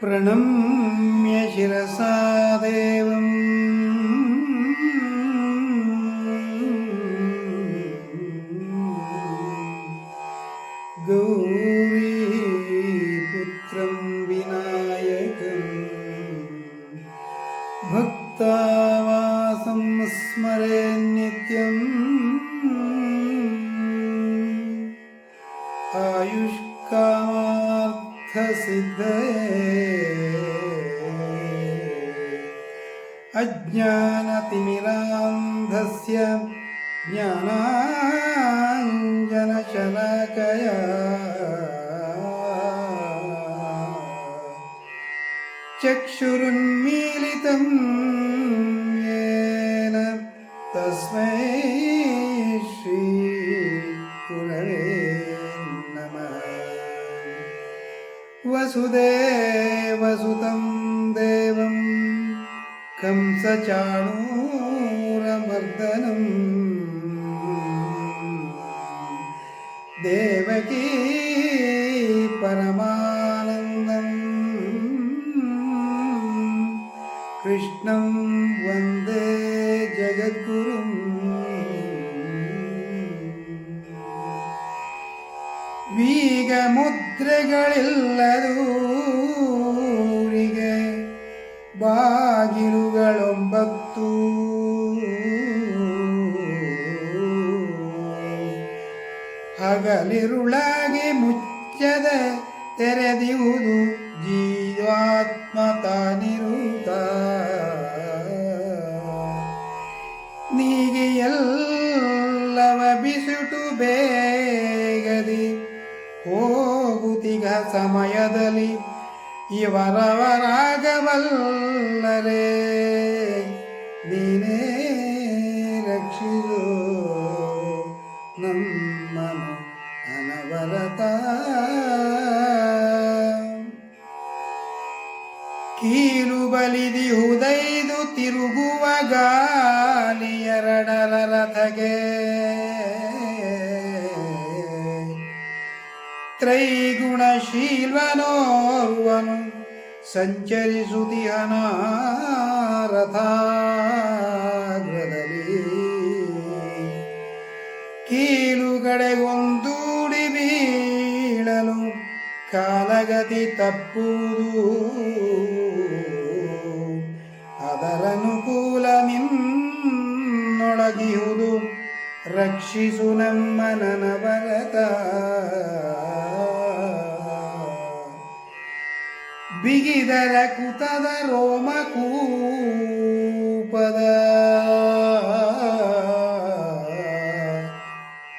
പ്രണമ്യ ശിരസാദേവം ഗൗരീപുത്രം ആയുഷ്കാ आयुष्कामार्थसिद्धये अज्ञानतिमिरान्धस्य ज्ञानाञ्जनशलाकया चक्षुरुन्मीलितं येन तस्मै श्रीगुरवे वसुदेवसुतं देवं कंसचाणूरमर्दनम् देवकी परमानन्दम् कृष्णं वन्दे जगद्गुरुम् ವೀಗಮುದ್ರೆಗಳಿಲ್ಲದೂರಿಗೆ ಬಾಗಿಲುಗಳೊಂಬತ್ತು. ಹಗಲಿರುಳಾಗಿ ಮುಚ್ಚದ ತೆರೆದಿವುದು ಜೀವಾತ್ಮ ತಾನಿರುತ್ತ ನೀಗೆ ಎಲ್ಲವ ಬಿಸುಟು ಬೇಗದಿ ಹೋಗುತ್ತಿಗ ಸಮಯದಲ್ಲಿ ಇವರವರಾಗವಲ್ಲರೇ ನೀನೇ ರಕ್ಷಿಸು ನಮ್ಮನು ಅನವರತ. ಕೀಲು ಬಲಿದಿ ಹುದೈದು ತಿರುಗುವ ಗಾಲಿ ಎರಡರ ರಥಗೆ. ತ್ರೈಗುಣಶೀಲ್ವನೋರ್ವನು ಸಂಚರಿಸುತ್ತಿಹನ ರಥಾಗ್ರದಲ್ಲಿ ಕೀಲುಗಡೆಗೊಂದೂಡಿ ಬೀಳಲು ಕಾಲಗತಿ ತಪ್ಪುವುದು. ಅದರನುಕೂಲ ನಿನ್ನೊಳಗಿಹುದು ರಕ್ಷಿಸು ನಮ್ಮ ನನವರತ ಬಿಗಿದರ ಕುತದ ರೋಮಕೂಪದ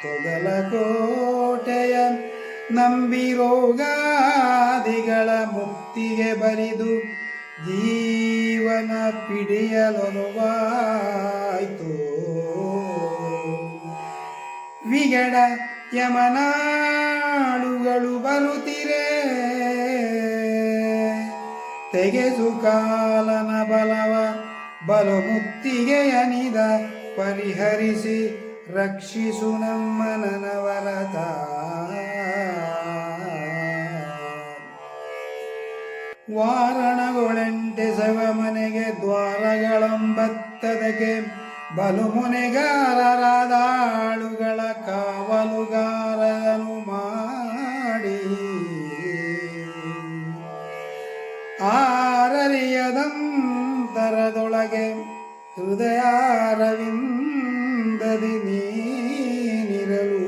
ತೊದಲ ಕೋಟೆಯ ನಂಬಿರೋಗಾದಿಗಳ ಮುಕ್ತಿಗೆ ಬರಿದು ಜೀವನ ಪಿಡಿಯಲೊಲವಾಯ್ತು. ವಿಗಡ ಯಮನಾಳುಗಳು ಬರುತ್ತಿರೆ. ತೆಗೆಸು ಕಾಲನ ಬಲವ ಬಲು ಮುತ್ತಿಗೆ ಅನಿದ, ಪರಿಹರಿಸಿ, ರಕ್ಷಿಸು ನಮ್ಮ ನನವರತ ವಾರಣಗೊಳೆಂಟೆ ಸವ ಮನೆಗೆ ದ್ವಾರಗಳಂಬತ್ತದಕ್ಕೆ ಬಲು ಮುನೆಗಾರರಾದ ಆಳುಗಳ ಕಾವಲುಗಾರನು ಮಾಡಿ. ಆರರಿಯದಂತರದೊಳಗೆ ಹೃದಯಾರವಿಂದದಿ ನೀನಿರಲು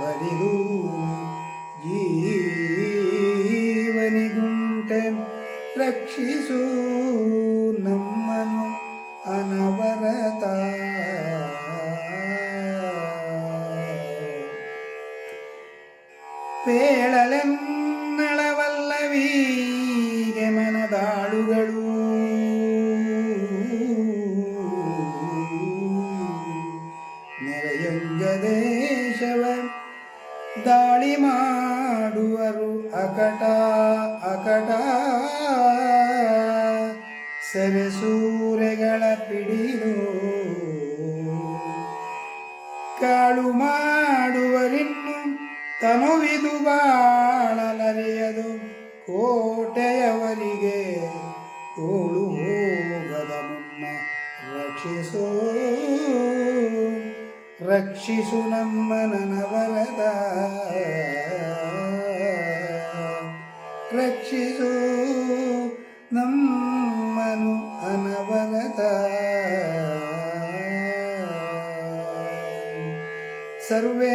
ಬರಿದು ಜೀವನಿಗುಂಟೆ ರಕ್ಷಿಸು ಪೇಳಲೆನ್ನಳವಲ್ಲವೀಗೆ ಮನದಾಳುಗಳು ನೆರೆಯಂಗ ದೇಶವ ದಾಳಿ ಮಾಡುವರು ಅಕಟ ಅಕಟ. ಸೆರೆಸೂರೆಗಳ ಪಿಡಿದು ಕಾಳು ಮಾಡುವರಿನ್ನು ತನುವಿದು ಬಾಳಲರಿಯದು. ಕೋಟೆಯವರಿಗೆ ಕೋಳು ಹೋಗದ ಮುನ್ನ ರಕ್ಷಿಸೋ. ರಕ್ಷಿಸು ನಮ್ಮ ನನವರದ ರಕ್ಷಿಸು ನಮ್ಮನು ಅನವರದ. ಸರ್ವೇ